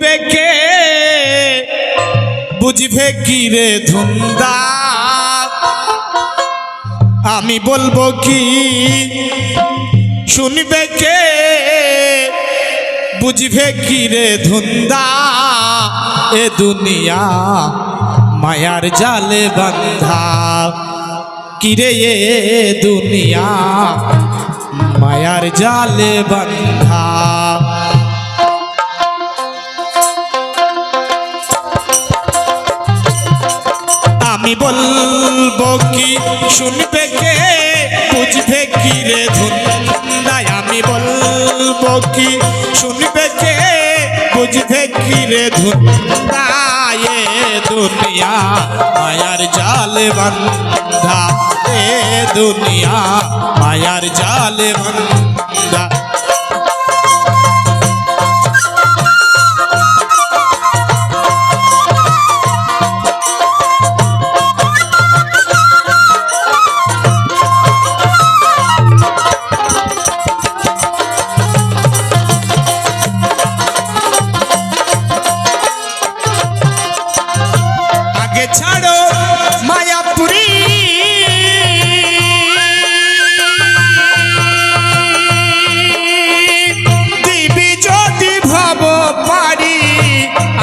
বেকে বুঝবে কি রে ধুন্দা? আমি বলব কি? শুনবে কে? বুঝবে কি রে ধুন্দা? এ দুনিয়া মায়ার জালে বান্ধা। কিরে এ দুনিয়া মায়ার জালে বান্ধা? আমি বলব কি? শুনবে কে? বুঝবে কি রে ধুন্দায় আমি বলব কি? শুনবে কে? বুঝবে কি রে ধুন্দায় দুনিয়া মায়ার জাল বন্ধা। এ দুনিয়া মায়ার জাল বন্ধা। ছাড়ো, মায়াপুরি। দিবি যদি ভব পারি,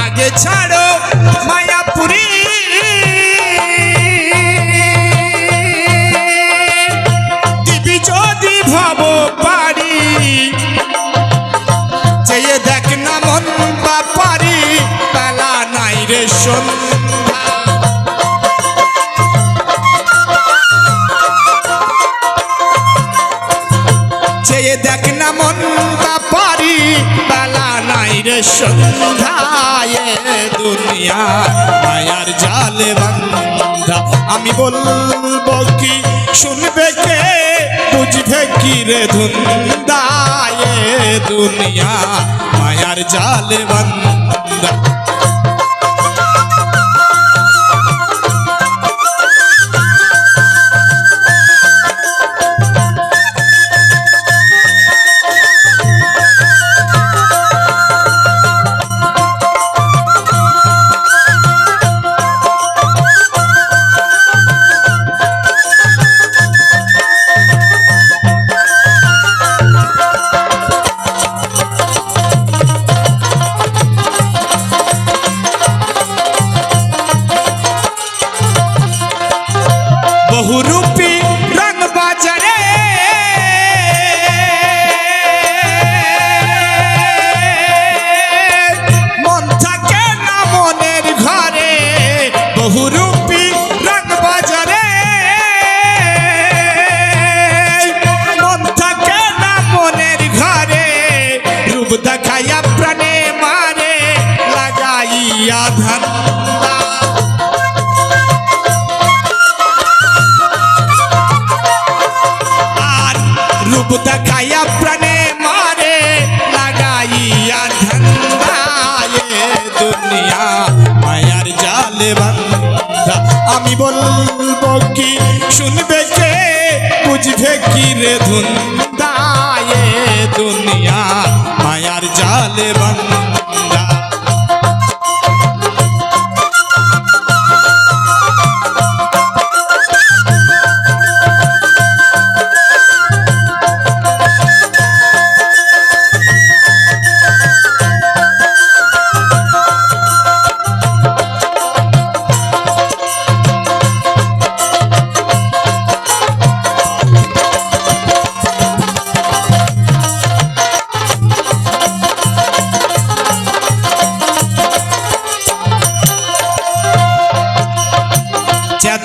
আগে ছাড়ো, মায়াপুরি। দিবি যদি ভব পারি চেয়ে দেখ না মন বা বা পারি বেলা নাই রে সন্ধ্যায় দুনিয়া। মায়ার জালে বান্ধা আমি বলব কি শুনবে কে? বুঝবে কি রে ধুন্দায় দুনিয়া? মায়ার জালে বান্ধা বহুরূপী রং বাজারে। মন থাকে না মনের ঘরে, বহুরূপী রং বাজারে। মন থাকে না মনের ঘরে, রূপ দেখাইয়া প্রাণে মারে, লাগাইয়া ধান্দা দেখাইয়া প্রাণে মারে, লাগাইয়া ধান্দায় দুনিয়া। মায়ার জালে বান্ধা, আমি বলব কি শুনবে কে? বুঝবে কি রে ধুন্দায় দুনিয়া। মায়ার জালে বান্ধা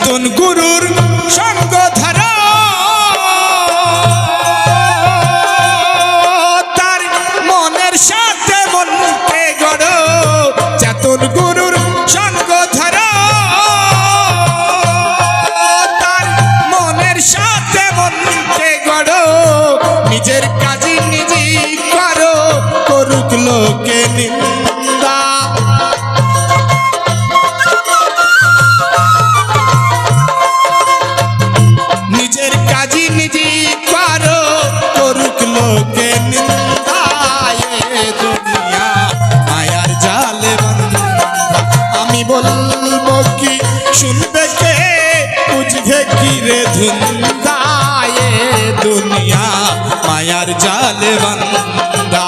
নতুন গুরুর সঙ্গ তার মনের সাথে মনকে গড়। চেতন গুরুর সঙ্গ তার জালে বান্দা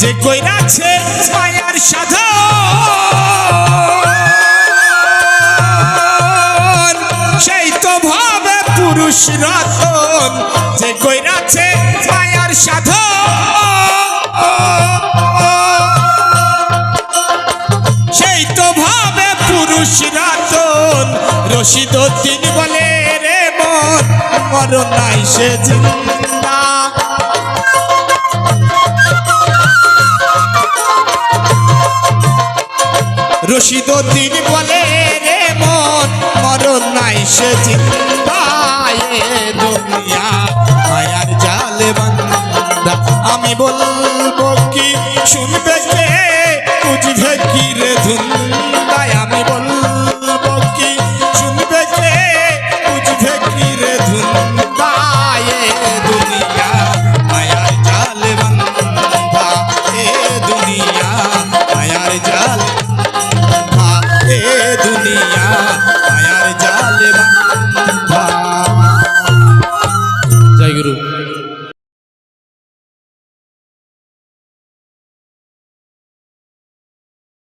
যে কইরাছে মায়ার সাধন। পুরুষ রতন, যে কইরাছে মায়ার সাধন। সেই তো ভাবে পুরুষ রতন, রশিদ বলে রে মন, মরণ নাই সে জিন্দা। আমি বলব কি শুনবে কে বুঝবে কি রে ধুন্দাই আমি বলব কি শুনবে কে বুঝবে কি রে ধুন্দাই এ দুনিয়া মায়ার জালে বান্দা এ দুনিয়া মায়ার জাল এ দুনিয়া